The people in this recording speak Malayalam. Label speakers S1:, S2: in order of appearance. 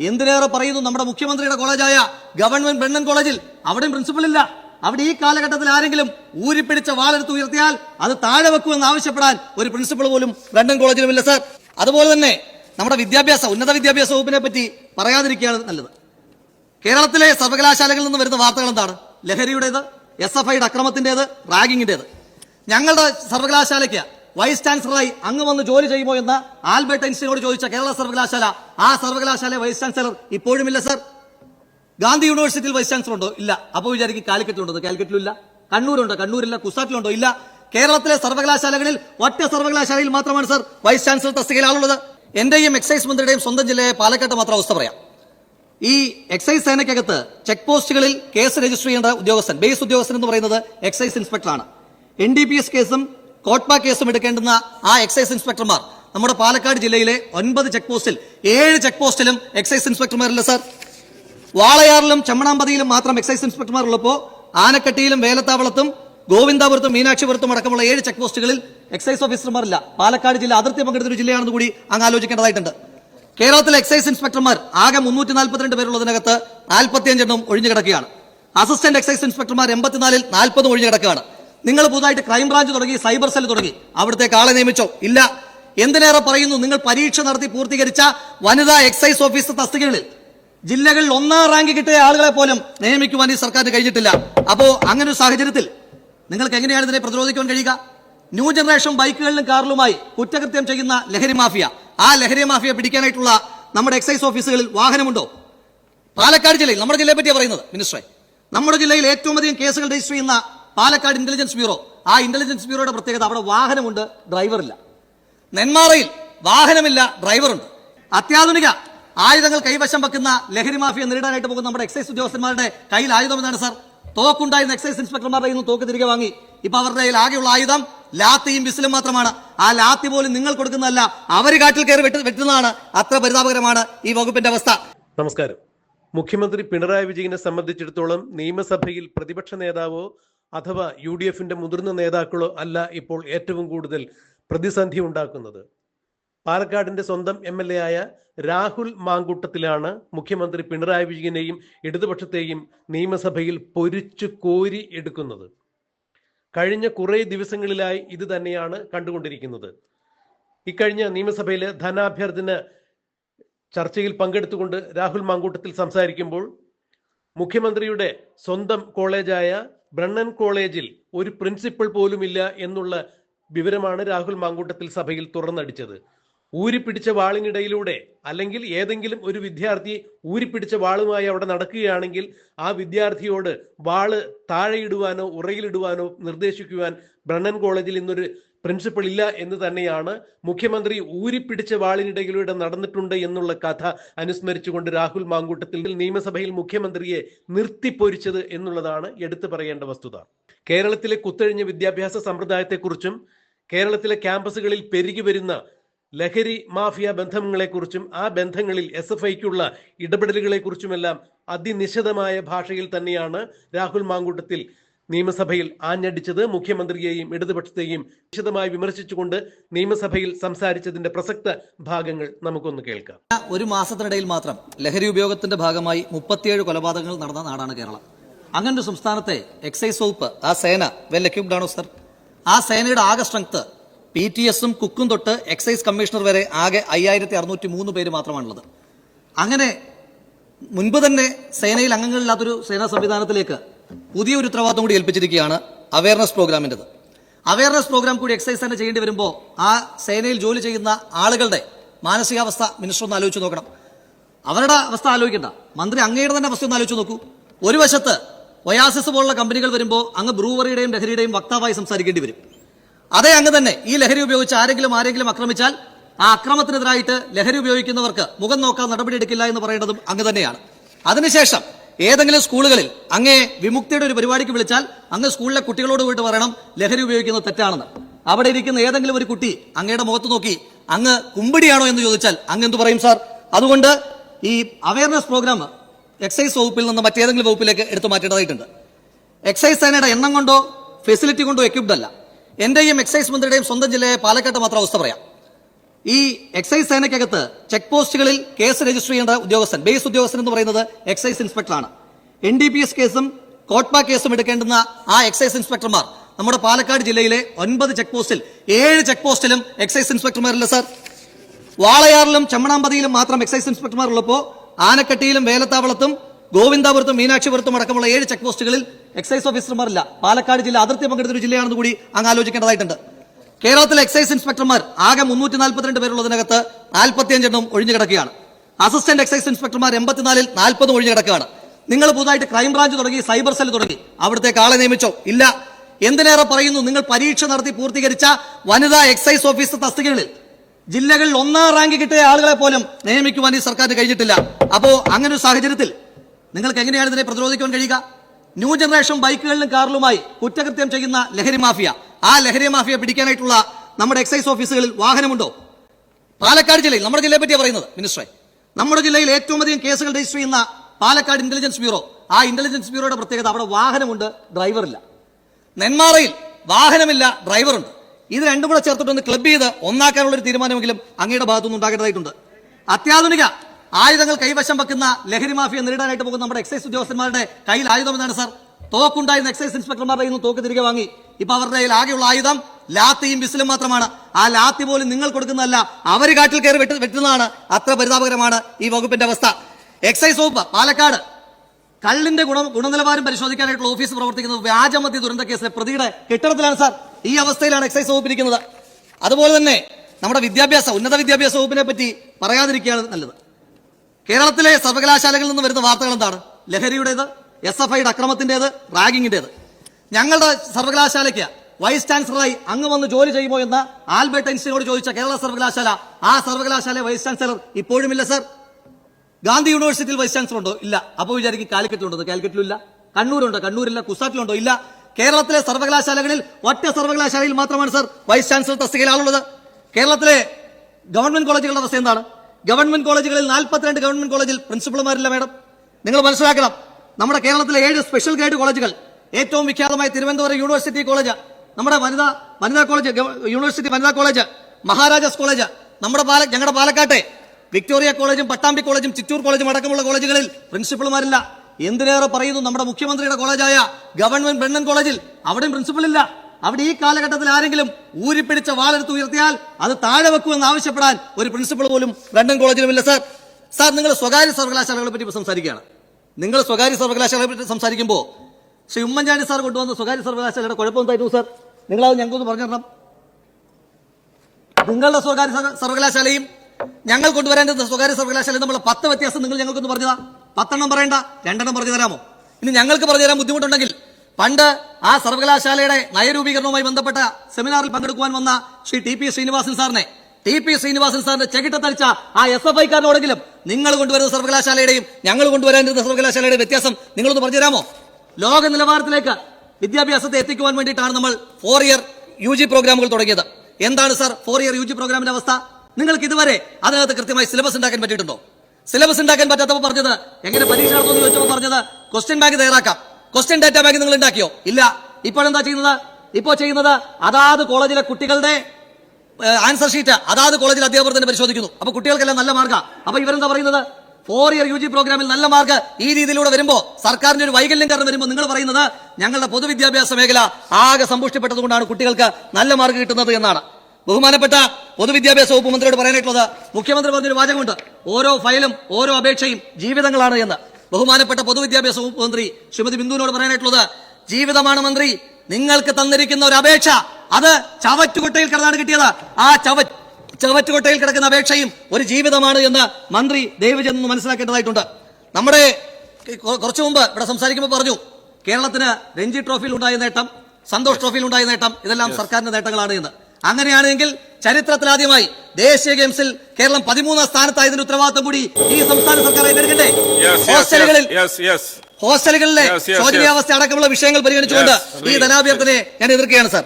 S1: എന്തിനേറെ പറയുന്നു നമ്മുടെ മുഖ്യമന്ത്രിയുടെ കോളേജായ ഗവൺമെന്റ് ബ്രണ്ണൻ കോളേജിൽ? അവിടെയും പ്രിൻസിപ്പൽ ഇല്ല. അവിടെ ഈ കാലഘട്ടത്തിൽ ആരെങ്കിലും ഊരിപ്പിടിച്ച വാളെടുത്ത് ഉയർത്തിയാൽ അത് താഴെ വെക്കുമെന്ന് ആവശ്യപ്പെടാൻ ഒരു പ്രിൻസിപ്പൾ പോലും ബ്രണ്ടൻ കോളേജിലുമില്ല സാർ അതുപോലെ തന്നെ നമ്മുടെ വിദ്യാഭ്യാസ ഉന്നത വിദ്യാഭ്യാസ വകുപ്പിനെ പറ്റി പറയാതിരിക്കുകയാണ് നല്ലത്. കേരളത്തിലെ സർവകലാശാലകളിൽ നിന്ന് വരുന്ന വാർത്തകൾ എന്താണ്? ലഹരിയുടേത് എസ് എഫ് ഐയുടെ അക്രമത്തിന്റേത് റാഗിങ്ങിന്റേത്. ഞങ്ങളുടെ സർവകലാശാലയ്ക്ക് വൈസ് ചാൻസലറായി അങ്ങ് വന്ന് ജോലി ചെയ്യുമോ എന്ന് ആൽബർട്ട് ഐൻസ്റ്റീനോട് ചോദിച്ച കേരള സർവകലാശാല. ആ സർവകലാശാല വൈസ് ചാൻസലർ ഇപ്പോഴുമില്ല സർ. ഗാന്ധി യൂണിവേഴ്സിറ്റിയിൽ വൈസ് ചാൻസലർ ഉണ്ടോ ഇല്ല. അപ്പോൾ വിചാരിക്കും കാലിക്കറ്റിലുണ്ടോ കാലിക്കറ്റിലില്ല കണ്ണൂരുണ്ടോ? കണ്ണൂരില്ല. കുസാറ്റിലുണ്ടോ? ഇല്ല. കേരളത്തിലെ സർവകലാശാലകളിൽ ഒറ്റ സർവകലാശാലയിൽ മാത്രമാണ് സർ വൈസ് ചാൻസലർ തസ്തികയിൽ ആളുള്ളത് എന്റെയും എക്സൈസ് മന്ത്രിയുടെയും സ്വന്തം ജില്ലയെ പാലക്കാട്ട് മാത്രം അവസ്ഥ പറയാം. ഈ എക്സൈസ് സേനയ്ക്കകത്ത് ചെക്ക് പോസ്റ്റുകളിൽ കേസ് രജിസ്റ്റർ ചെയ്യേണ്ട ഉദ്യോഗസ്ഥൻ ബേസ് ഉദ്യോഗസ്ഥൻ എന്ന് പറയുന്നത് എക്സൈസ് ഇൻസ്പെക്ടറാണ്. എൻ ഡി പി എസ് കേസും കോട്ട്പ കേസും എടുക്കേണ്ടുന്ന ആ എക്സൈസ് ഇൻസ്പെക്ടർമാർ. നമ്മുടെ പാലക്കാട് ജില്ലയിലെ ഒൻപത് ചെക്ക് പോസ്റ്റിൽ ഏഴ് ചെക്ക് പോസ്റ്റിലും എക്സൈസ് ഇൻസ്പെക്ടർമാരില്ല സാർ വാളയാറിലും ചമ്മണാമ്പതിയിലും മാത്രം എക്സൈസ് ഇൻസ്പെക്ടർമാർ ഉള്ളപ്പോൾ ആനക്കട്ടിയിലും വേലത്താവളത്തും ഗോവിന്ദാപുരത്തും മീനാക്ഷിപുരത്തും അടക്കമുള്ള ഏഴ് ചെക്ക് പോസ്റ്റുകളിൽ എക്സൈസ് ഓഫീസർമാരില്ല. പാലക്കാട് ജില്ല അതിർത്തി പങ്കെടുത്ത ഒരു ജില്ലയാണെന്ന് കൂടി അങ്ങ് ആലോചിക്കേണ്ടതായിട്ടുണ്ട്. കേരളത്തിലെ എക്സൈസ് ഇൻസ്പെക്ടർമാർ ആകെ മുന്നൂറ്റി നാൽപ്പത്തിരണ്ട് പേരുള്ളതിനകത്ത് നാൽപ്പത്തിയഞ്ചെണ്ണം ഒഴിഞ്ഞു കിടക്കുകയാണ് അസിസ്റ്റന്റ് എക്സൈസ് ഇൻസ്പെക്ടർമാർ എൺപത്തിനാലിൽ നാൽപ്പതും ഒഴിഞ്ഞു കിടക്കുകയാണ് നിങ്ങൾ പുതുതായിട്ട് ക്രൈംബ്രാഞ്ച് തുടങ്ങി സൈബർ സെൽ തുടങ്ങി. അവിടുത്തെ ആളെ നിയമിച്ചോ? ഇല്ല. എന്തിനേറെ പറയുന്നു? നിങ്ങൾ പരീക്ഷ നടത്തി പൂർത്തീകരിച്ച വനിതാ എക്സൈസ് ഓഫീസർ തസ്തികകളിൽ ജില്ലകളിൽ ഒന്നാം റാങ്ക് കിട്ടിയ ആളുകളെ പോലും നിയമിക്കുവാൻ ഈ സർക്കാരിന് കഴിഞ്ഞിട്ടില്ല. അപ്പോ അങ്ങനെ ഒരു സാഹചര്യത്തിൽ നിങ്ങൾക്ക് എങ്ങനെയാണ് ഇതിനെ പ്രതിരോധിക്കാൻ കഴിയുക? ന്യൂ ജനറേഷൻ ബൈക്കുകളിലും കാറിലുമായി കുറ്റകൃത്യം ചെയ്യുന്ന ലഹരി മാഫിയ. ആ ലഹരി മാഫിയ പിടിക്കാനായിട്ടുള്ള നമ്മുടെ എക്സൈസ് ഓഫീസുകളിൽ വാഹനമുണ്ടോ? പാലക്കാട് ജില്ലയിൽ നമ്മുടെ ജില്ലയെ പറ്റിയാണ് പറയുന്നത് മിനിസ്റ്ററെ. നമ്മുടെ ജില്ലയിൽ ഏറ്റവും അധികം കേസുകൾ രജിസ്റ്റർ ചെയ്യുന്ന പാലക്കാട് ഇന്റലിജൻസ് ബ്യൂറോ ആ ഇന്റലിജൻസ് ബ്യൂറോയുടെ പ്രത്യേകത അവിടെ വാഹനമുണ്ട് ഡ്രൈവറില്ല. നെന്മാറയിൽ വാഹനമില്ല ഡ്രൈവറുണ്ട്. അത്യാധുനിക ആയുധങ്ങൾ കൈവശം വെക്കുന്ന ലഹരി മാഫിയ നേരിടാനായിട്ട് പോകുന്ന നമ്മുടെ എക്സൈസ് ഉദ്യോഗസ്ഥന്മാരുടെ കയ്യിൽ ആയുധം എന്താണ് സാർ? തോക്കുണ്ടായിരുന്ന എക്സൈസ് ഇൻസ്പെക്ടർമാരുടെ നിന്ന് തോക്ക് തിരികെ വാങ്ങി. ഇപ്പൊ അവരുടെ കയ്യിൽ ആകെയുള്ള ആയുധം ലാത്തിയും വിസിലും മാത്രമാണ്. ആ ലാത്തി പോലും നിങ്ങൾ കൊടുക്കുന്നതല്ല അവർ കാറ്റിൽ കയറി വെട്ട് വെട്ടുന്നതാണ് അത്ര പരിതാപകരമാണ് ഈ വകുപ്പിന്റെ അവസ്ഥ.
S2: നമസ്കാരം. മുഖ്യമന്ത്രി പിണറായി വിജയനെ സംബന്ധിച്ചിടത്തോളം നിയമസഭയിൽ പ്രതിപക്ഷ നേതാവോ അഥവാ യു ഡി എഫിന്റെ മുതിർന്ന നേതാക്കളോ അല്ല ഇപ്പോൾ ഏറ്റവും കൂടുതൽ പ്രതിസന്ധി ഉണ്ടാക്കുന്നത്. പാലക്കാടിന്റെ സ്വന്തം എം എൽ എ ആയ രാഹുൽ മാങ്കൂട്ടത്തിലാണ് മുഖ്യമന്ത്രി പിണറായി വിജയനെയും ഇടതുപക്ഷത്തെയും നിയമസഭയിൽ പൊരിച്ചു കോരി എടുക്കുന്നത്. കഴിഞ്ഞ കുറേ ദിവസങ്ങളിലായി ഇത് തന്നെയാണ് കണ്ടുകൊണ്ടിരിക്കുന്നത്. ഇക്കഴിഞ്ഞ നിയമസഭയിലെ ധനാഭ്യർത്ഥന ചർച്ചയിൽ പങ്കെടുത്തുകൊണ്ട് രാഹുൽ മാങ്കൂട്ടത്തിൽ സംസാരിക്കുമ്പോൾ മുഖ്യമന്ത്രിയുടെ സ്വന്തം കോളേജായ ബ്രണ്ണൻ കോളേജിൽ ഒരു പ്രിൻസിപ്പൽ പോലുമില്ല എന്നുള്ള വിവരമാണ് രാഹുൽ മാങ്കൂട്ടത്തിൽ സഭയിൽ തുറന്നടിച്ചത്. ഊരിപ്പിടിച്ച വാളിനിടയിലൂടെ അല്ലെങ്കിൽ ഏതെങ്കിലും ഒരു വിദ്യാർത്ഥി ഊരിപ്പിടിച്ച വാളുമായി അവിടെ നടക്കുകയാണെങ്കിൽ ആ വിദ്യാർത്ഥിയോട് വാൾ താഴെയിടുവാനോ ഉറയിലിടുവാനോ നിർദ്ദേശിക്കുവാൻ ബ്രണ്ണൻ കോളേജിൽ ഇന്നൊരു പ്രിൻസിപ്പൽ ഇല്ല എന്ന് തന്നെയാണ് മുഖ്യമന്ത്രി ഊരിപ്പിടിച്ച വാളിനിടയിലൂടെ നടന്നിട്ടുണ്ട് എന്നുള്ള കഥ അനുസ്മരിച്ചുകൊണ്ട് രാഹുൽ മാങ്കൂട്ടത്തിൽ നിയമസഭയിൽ മുഖ്യമന്ത്രിയെ നിർത്തിപ്പൊരിച്ചത് എന്നുള്ളതാണ് എടുത്തു പറയേണ്ട വസ്തുത. കേരളത്തിലെ കുത്തഴിഞ്ഞ വിദ്യാഭ്യാസ സമ്പ്രദായത്തെക്കുറിച്ചും കേരളത്തിലെ ക്യാമ്പസുകളിൽ പെരുകി വരുന്ന ലഹരി മാഫിയ ബന്ധങ്ങളെക്കുറിച്ചും ആ ബന്ധങ്ങളിൽ എസ് എഫ് ഐക്കുള്ള ഇടപെടലുകളെക്കുറിച്ചുമെല്ലാം അതിനിശിതമായ ഭാഷയിൽ തന്നെയാണ് രാഹുൽ മാങ്കൂട്ടത്തിൽ നിയമസഭയിൽ ആഞ്ഞടിച്ചത് മുഖ്യമന്ത്രിയെയും ഇടതുപക്ഷത്തെയും വിശദമായി വിമർശിച്ചുകൊണ്ട് നിയമസഭയിൽ സംസാരിച്ചതിന്റെ പ്രസക്ത ഭാഗങ്ങൾ നമുക്കൊന്ന് കേൾക്കാം.
S1: ഒരു മാസത്തിനിടയിൽ മാത്രം ലഹരി ഉപയോഗത്തിന്റെ ഭാഗമായി മുപ്പത്തിയേഴ് കൊലപാതകങ്ങൾ നടന്ന നാടാണ് കേരളം. അങ്ങനെ ഒരു സംസ്ഥാനത്തെ എക്സൈസ് വകുപ്പ് ആ സേന വെൽ എക്യുപ്ഡ് ആണോ സർ? ആ സേനയുടെ ആകെ സ്ട്രെങ്ത് പി ടി എസും കുക്കും തൊട്ട് എക്സൈസ് കമ്മീഷണർ വരെ ആകെ അയ്യായിരത്തി അറുന്നൂറ്റി മൂന്ന് പേര് മാത്രമാണുള്ളത്. അങ്ങനെ മുൻപ് തന്നെ സേനയിൽ അംഗങ്ങളില്ലാത്തൊരു സേനാ സംവിധാനത്തിലേക്ക് പുതിയൊരു ഉത്തരവാദിത്വം കൂടി ഏൽപ്പിച്ചിരിക്കുകയാണ് അവയർനെസ് പ്രോഗ്രാമിന്റെത് അവയർനെസ് പ്രോഗ്രാം കൂടി എക്സൈസ് തന്നെ ചെയ്യേണ്ടി വരുമ്പോൾ ആ സേനയിൽ ജോലി ചെയ്യുന്ന ആളുകളുടെ മാനസികാവസ്ഥ മിനിസ്റ്റർ ഒന്ന് ആലോചിച്ച് നോക്കണം. അവരുടെ അവസ്ഥ ആലോചിക്കണ്ട. മന്ത്രി അങ്ങയുടെ തന്നെ അവസ്ഥ ഒന്ന് ആലോചിച്ച് നോക്കൂ. ഒരു വശത്ത് ഒയാസിസ് പോലുള്ള കമ്പനികൾ വരുമ്പോൾ അങ്ങ് ബ്രൂവറിയുടെയും ലഹരിയുടെയും വക്താവായി സംസാരിക്കേണ്ടി വരും. അതേ അങ്ങ് തന്നെ ഈ ലഹരി ഉപയോഗിച്ച് ആരെങ്കിലും ആരെങ്കിലും ആക്രമിച്ചാൽ ആ അക്രമത്തിനെതിരായിട്ട് ലഹരി ഉപയോഗിക്കുന്നവർക്ക് മുഖം നോക്കാൻ നടപടിയെടുക്കില്ല എന്ന് പറയേണ്ടതും അങ്ങ് തന്നെയാണ്. അതിനുശേഷം ഏതെങ്കിലും സ്കൂളുകളിൽ അങ്ങേ വിമുക്തിയുടെ ഒരു പരിപാടിക്ക് വിളിച്ചാൽ അങ്ങ് സ്കൂളിലെ കുട്ടികളോട് പോയിട്ട് പറയണം ലഹരി ഉപയോഗിക്കുന്നത് തെറ്റാണെന്ന്. അവിടെ ഇരിക്കുന്ന ഏതെങ്കിലും ഒരു കുട്ടി അങ്ങയുടെ മുഖത്ത് നോക്കി അങ്ങ് കുമ്പടിയാണോ എന്ന് ചോദിച്ചാൽ അങ്ങ് എന്തു പറയും സാർ? അതുകൊണ്ട് ഈ അവയർനെസ് പ്രോഗ്രാം എക്സൈസ് വകുപ്പിൽ നിന്ന് മറ്റേതെങ്കിലും വകുപ്പിലേക്ക് എടുത്തു മാറ്റേണ്ടതായിട്ടുണ്ട്. എക്സൈസ് സേനയുടെ എണ്ണം കൊണ്ടോ ഫെസിലിറ്റി കൊണ്ടോ എക്യുപ്ഡ് അല്ല. എന്റെയും എക്സൈസ് മന്ത്രിയുടെയും സ്വന്തം ജില്ലയെ പാലക്കാട്ട് മാത്രം അവസ്ഥ പറയാം. ഈ എക്സൈസ് സേനയ്ക്കകത്ത് ചെക്ക് പോസ്റ്റുകളിൽ കേസ് രജിസ്റ്റർ ചെയ്യേണ്ട ഉദ്യോഗസ്ഥൻ ബേസ് ഉദ്യോഗസ്ഥൻ എന്ന് പറയുന്നത് എക്സൈസ് ഇൻസ്പെക്ടറാണ്. എൻ ഡി പി എസ് കേസും കോട്ട്പ കേസും എടുക്കേണ്ടുന്ന ആ എക്സൈസ് ഇൻസ്പെക്ടർമാർ നമ്മുടെ പാലക്കാട് ജില്ലയിലെ ഒൻപത് ചെക്ക് പോസ്റ്റിൽ ഏഴ് ചെക്ക് പോസ്റ്റിലും എക്സൈസ് ഇൻസ്പെക്ടർമാരില്ല സാർ. വാളയാറിലും ചെമ്മണാമ്പതിയിലും മാത്രം എക്സൈസ് ഇൻസ്പെക്ടർമാർ ഉള്ളപ്പോൾ ആനക്കട്ടിയിലും വേലത്താവളത്തും ഗോവിന്ദാപുരത്തും മീനാക്ഷിപുരത്തും അടക്കമുള്ള ഏഴ് ചെക്ക് പോസ്റ്റുകളിൽ എക്സൈസ് ഓഫീസർമാരില്ല. പാലക്കാട് ജില്ല അതിർത്തി പങ്കെടുത്ത ഒരു ജില്ലയാണെന്ന് കൂടി അങ്ങ് ആലോചിക്കേണ്ടതായിട്ടുണ്ട്. കേരളത്തിലെ എക്സൈസ് ഇൻസ്പെക്ടർമാർ ആകെ മുന്നൂറ്റി നാൽപ്പത്തിരണ്ട് പേരുള്ളതിനകത്ത് നാൽപ്പത്തിയഞ്ചെണ്ണം ഒഴിഞ്ഞു കിടക്കുകയാണ്. അസിസ്റ്റന്റ് എക്സൈസ് ഇൻസ്പെക്ടർമാർ എൺപത്തിനാലിൽ നാൽപ്പതും ഒഴിഞ്ഞു കിടക്കുകയാണ്. നിങ്ങൾ പുതുതായിട്ട് ക്രൈംബ്രാഞ്ച് തുടങ്ങി സൈബർ സെൽ തുടങ്ങി അവിടുത്തെ ആളെ നിയമിച്ചോ? ഇല്ല. എന്തിനേറെ പറയുന്നു? നിങ്ങൾ പരീക്ഷ നടത്തി പൂർത്തീകരിച്ച വനിതാ എക്സൈസ് ഓഫീസർ തസ്തികകളിൽ. ജില്ലകളിൽ ഒന്നാം റാങ്ക് കിട്ടിയ ആളുകളെ പോലും നിയമിക്കുവാൻ ഈ സർക്കാരിന് കഴിഞ്ഞിട്ടില്ല. അപ്പോ അങ്ങനെ ഒരു സാഹചര്യത്തിൽ നിങ്ങൾക്ക് എങ്ങനെയാണ് ഇതിനെ പ്രതിരോധിക്കാൻ കഴിയുക? ന്യൂ ജനറേഷൻ ബൈക്കുകളിലും കാറിലുമായി കുറ്റകൃത്യം ചെയ്യുന്ന ലഹരി മാഫിയ. ആ ലഹരി മാഫിയ പിടിക്കാനായിട്ടുള്ള നമ്മുടെ എക്സൈസ് ഓഫീസുകളിൽ വാഹനമുണ്ടോ? പാലക്കാട് ജില്ലയിൽ നമ്മുടെ ജില്ലയെ പറ്റിയാണ് പറയുന്നത് മിനിസ്റ്ററെ. നമ്മുടെ ജില്ലയിൽ ഏറ്റവും അധികം കേസുകൾ രജിസ്റ്റർ ചെയ്യുന്ന പാലക്കാട് ഇന്റലിജൻസ് ബ്യൂറോ ആ ഇന്റലിജൻസ് ബ്യൂറോയുടെ പ്രത്യേകത അവിടെ വാഹനമുണ്ട് ഡ്രൈവറില്ല. നെന്മാറയിൽ വാഹനമില്ല ഡ്രൈവറുണ്ട്. ഇത് രണ്ടും കൂടെ ചേർത്തിട്ടൊന്ന് ക്ലബ് ചെയ്ത് ഒന്നാക്കാനുള്ള ഒരു തീരുമാനമെങ്കിലും അങ്ങയുടെ ഭാഗത്തുനിന്ന് ഉണ്ടാകേണ്ടതായിട്ടുണ്ട്. അത്യാധുനിക ആയുധങ്ങൾ കൈവശം വെക്കുന്ന ലഹരി മാഫിയ നേരിടാനായിട്ട് പോകുന്ന നമ്മുടെ എക്സൈസ് ഉദ്യോഗസ്ഥന്മാരുടെ കയ്യിൽ ആയുധം എന്താണ് സാർ? തോക്കുണ്ടായിരുന്ന എക്സൈസ് ഇൻസ്പെക്ടർമാർ കയ്യിൽ തോക്ക് തിരികെ വാങ്ങി. ഇപ്പൊ അവരുടെ കയ്യിൽ ആകെയുള്ള ആയുധം ലാത്തിയും ബിസിലും മാത്രമാണ്. ആ ലാത്തി പോലും നിങ്ങൾ കൊടുക്കുന്നതല്ല അവർ കാട്ടിൽ കയറി വെട്ട് വെട്ടുന്നതാണ്. അത്ര പരിതാപകരമാണ് ഈ വകുപ്പിന്റെ അവസ്ഥ. എക്സൈസ് വകുപ്പ് പാലക്കാട്. കള്ളിന്റെ ഗുണ ഗുണനിലവാരം പരിശോധിക്കാനായിട്ടുള്ള ഓഫീസ് പ്രവർത്തിക്കുന്നത് വ്യാജമദ്യ ദുരന്ത കേസിലെ പ്രതിയുടെ കെട്ടിടത്തിലാണ് സാർ ഈ അവസ്ഥയിലാണ് എക്സൈസ് വകുപ്പ് ഇരിക്കുന്നത്. അതുപോലെ തന്നെ നമ്മുടെ വിദ്യാഭ്യാസ ഉന്നത വിദ്യാഭ്യാസ വകുപ്പിനെ പറ്റി പറയാതിരിക്കുകയാണ് നല്ലത്. കേരളത്തിലെ സർവകലാശാലകളിൽ നിന്ന് വരുന്ന വാർത്തകൾ എന്താണ്? ലഹരിയുടേത്? എസ് എഫ് ഐയുടെ അക്രമത്തിന്റെത് റാഗിങ്ങിന്റെത് ഞങ്ങളുടെ സർവകലാശാലയ്ക്ക് വൈസ് ചാൻസലറായി അങ്ങ് വന്ന് ജോലി ചെയ്യുമോ എന്ന് ആൽബർട്ട് ഐൻസ്റ്റീനോട് ചോദിച്ച കേരള സർവകലാശാല ആ സർവകലാശാല വൈസ് ചാൻസലർ ഇപ്പോഴുമില്ല സർ. ഗാന്ധി യൂണിവേഴ്സിറ്റിയിൽ വൈസ് ചാൻസലർ ഉണ്ടോ ഇല്ല. അപ്പോൾ വിചാരിക്കും കാലിക്കറ്റിലുണ്ടോ കാലിക്കറ്റിലില്ല. കണ്ണൂരുണ്ടോ? കണ്ണൂരില്ല. കുസാറ്റിലുണ്ടോ? ഇല്ല. കേരളത്തിലെ സർവകലാശാലകളിൽ ഒറ്റ സർവകലാശാലയിൽ മാത്രമാണ് സർ വൈസ് ചാൻസലർ തസ്തികയിൽ ആളുള്ളത് കേരളത്തിലെ ഗവൺമെന്റ് കോളേജുകളുടെ അവസ്ഥ എന്താണ്? ഗവൺമെന്റ് കോളേജുകളിൽ നാൽപ്പത്തിരണ്ട് ഗവൺമെന്റ് കോളേജിൽ പ്രിൻസിപ്പൾമാരില്ല മാഡം. നിങ്ങൾ മനസ്സിലാക്കണം. നമ്മുടെ കേരളത്തിലെ ഏഴ് സ്പെഷ്യൽ ഗ്രേഡ് കോളേജുകൾ. ഏറ്റവും വിഖ്യാതമായ തിരുവനന്തപുരം യൂണിവേഴ്സിറ്റി കോളേജ് നമ്മുടെ വനിതാ വനിതാ കോളേജ് യൂണിവേഴ്സിറ്റി വനിതാ കോളേജ് മഹാരാജാസ് കോളേജ് നമ്മുടെ പാല ഞങ്ങളുടെ പാലക്കാട്ടെ വിക്ടോറിയ കോളേജും പട്ടാമ്പി കോളേജും ചിറ്റൂർ കോളേജും അടക്കമുള്ള കോളേജുകളിൽ പ്രിൻസിപ്പൾമാരില്ല എന്തിനേറെ പറയുന്നു നമ്മുടെ മുഖ്യമന്ത്രിയുടെ കോളേജായ ഗവൺമെന്റ് ബ്രണ്ണൻ കോളേജിൽ? അവിടെയും പ്രിൻസിപ്പൽ ഇല്ല. അവിടെ ഈ കാലഘട്ടത്തിൽ ആരെങ്കിലും ഊരിപ്പിടിച്ച വാളെടുത്ത് ഉയർത്തിയാൽ അത് താഴെ വെക്കുമെന്ന് ആവശ്യപ്പെടാൻ ഒരു പ്രിൻസിപ്പൾ പോലും ബ്രണ്ണൻ കോളേജിലുമില്ല സാർ സാർ നിങ്ങൾ സ്വകാര്യ സർവകലാശാലകളെ പറ്റി സംസാരിക്കുകയാണ്. നിങ്ങൾ സ്വകാര്യ സർവകലാശാലയെ സംസാരിക്കുമ്പോൾ ശ്രീ ഉമ്മൻചാണ്ടി സാർ കൊണ്ടുവന്ന സ്വകാര്യ സർവകലാശാലയുടെ കുഴപ്പമൊന്നായിരുന്നു സാർ? നിങ്ങളത് ഞങ്ങൾക്കൊന്ന് പറഞ്ഞു തരണം നിങ്ങളുടെ സ്വകാര്യ സർവകലാശാലയും ഞങ്ങൾ കൊണ്ടുവരേണ്ടത് സ്വകാര്യ സർവകലാശാലയും തമ്മിലുള്ള പത്ത് വ്യത്യാസം നിങ്ങൾ ഞങ്ങൾക്കൊന്ന് പറഞ്ഞതാ. പത്തെണ്ണം പറയണ്ട രണ്ടെണ്ണം പറഞ്ഞു തരാമോ? ഇനി ഞങ്ങൾക്ക് പറഞ്ഞു തരാൻ ബുദ്ധിമുട്ടുണ്ടെങ്കിൽ പണ്ട് ആ സർവകലാശാലയുടെ നയരൂപീകരണവുമായി ബന്ധപ്പെട്ട സെമിനാറിൽ പങ്കെടുക്കുവാൻ വന്ന ശ്രീ ടി പി ശ്രീനിവാസൻ സാറിനെ ടി പി ശ്രീനിവാസൻ സാറിന്റെ ചെകിട്ടത്തളിച്ച ആ എസ് എഫ് ഐക്കാരനോടെങ്കിലും നിങ്ങൾ കൊണ്ടുവരുന്ന സർവകലാശാലയുടെയും ഞങ്ങൾ കൊണ്ടുവരാനിരുന്ന സർവകലാശാലയുടെ വ്യത്യാസം നിങ്ങളൊന്ന് പറഞ്ഞു തരാമോ ലോക നിലവാരത്തിലേക്ക് വിദ്യാഭ്യാസത്തെ എത്തിക്കുവാൻ വേണ്ടിയിട്ടാണ് നമ്മൾ ഫോർ ഇയർ യു ജി പ്രോഗ്രാമുകൾ തുടങ്ങിയത്. എന്താണ് sir four year U G പ്രോഗ്രാമിന്റെ അവസ്ഥ? നിങ്ങൾക്ക് ഇതുവരെ അതിനകത്ത് കൃത്യമായി സിലബസ് ഉണ്ടാക്കാൻ പറ്റിയിട്ടുണ്ടോ? സിലബസ് ഉണ്ടാക്കാൻ പറ്റാത്തപ്പോൾ പറഞ്ഞത് എങ്ങനെ പരീക്ഷ നടത്തുമെന്ന് ചോദിച്ചപ്പോൾ പറഞ്ഞത് ക്വസ്റ്റ്യൻ ബാങ്ക് തയ്യാറാക്കാം. ക്വസ്റ്റ്യൻ ഡാറ്റ ബാങ്ക് നിങ്ങൾ ഉണ്ടാക്കിയോ? ഇല്ല. ഇപ്പോഴെന്താ ചെയ്യുന്നത്? ഇപ്പോൾ ചെയ്യുന്നത് അതാത് കോളേജിലെ കുട്ടികളുടെ ആൻസർ ഷീറ്റ് അതാത് കോളേജിൽ അധ്യാപകർ തന്നെ പരിശോധിക്കുന്നു. അപ്പൊ കുട്ടികൾക്കെല്ലാം നല്ല മാർക്ക്. അപ്പൊ ഇവരെന്താ പറയുന്നത്? ഫോർ ഇയർ യു ജി പ്രോഗ്രാമിൽ നല്ല മാർക്ക് ഈ രീതിയിലൂടെ വരുമ്പോൾ സർക്കാരിന്റെ ഒരു വൈകല്യം കാരണം വരുമ്പോൾ നിങ്ങൾ പറയുന്നത് ഞങ്ങളുടെ പൊതുവിദ്യാഭ്യാസ മേഖല ആകെ സമ്പുഷ്ടിപ്പെട്ടതുകൊണ്ടാണ് കുട്ടികൾക്ക് നല്ല മാർക്ക് കിട്ടുന്നത് എന്നാണ്. ബഹുമാനപ്പെട്ട പൊതുവിദ്യാഭ്യാസ വകുപ്പ് മന്ത്രിയോട് പറയാനായിട്ടുള്ളത് മുഖ്യമന്ത്രി പറഞ്ഞൊരു വാചകമുണ്ട്. ഓരോ ഫയലും ഓരോ അപേക്ഷയും ജീവിതങ്ങളാണ് എന്ന്. ബഹുമാനപ്പെട്ട പൊതുവിദ്യാഭ്യാസ വകുപ്പ് മന്ത്രി ശ്രീമതി ബിന്ദുവിനോട് പറയാനായിട്ടുള്ളത് ജീവിതമാണ് മന്ത്രി നിങ്ങൾക്ക് തന്നിരിക്കുന്ന ഒരു അപേക്ഷ അത് ചവറ്റുകൊട്ടയിൽ കിടന്നാണ് കിട്ടിയത്. ആ ചവ ചവറ്റുകൊട്ടയിൽ കിടക്കുന്ന അപേക്ഷയും ഒരു ജീവിതമാണ് എന്ന് മന്ത്രി ദേവിചന്ദ് മനസ്സിലാക്കേണ്ടതായിട്ടുണ്ട്. നമ്മുടെ കുറച്ചു മുമ്പ് ഇവിടെ സംസാരിക്കുമ്പോൾ പറഞ്ഞു കേരളത്തിന് രഞ്ജി ട്രോഫിയിൽ ഉണ്ടായ നേട്ടം സന്തോഷ് ട്രോഫിയിൽ ഉണ്ടായ നേട്ടം ഇതെല്ലാം സർക്കാരിന്റെ നേട്ടങ്ങളാണ് എന്ന്. അങ്ങനെയാണെങ്കിൽ ചരിത്രത്തിലാദ്യമായി ദേശീയ ഗെയിംസിൽ കേരളം പതിമൂന്നാം സ്ഥാനത്തായതിന്റെ ഉത്തരവാദിത്വം കൂടി ഈ സംസ്ഥാന സർക്കാർ
S3: yes,
S1: ഹോസ്റ്റലുകളിൽ. ഹോസ്റ്റലുകളിലെ. ശോചനീയാവസ്ഥ അടക്കമുള്ള വിഷയങ്ങൾ പരിഗണിച്ചുകൊണ്ട് ഈ ധനാഭ്യർത്ഥനയെ ഞാൻ എതിർക്കുകയാണ് സാർ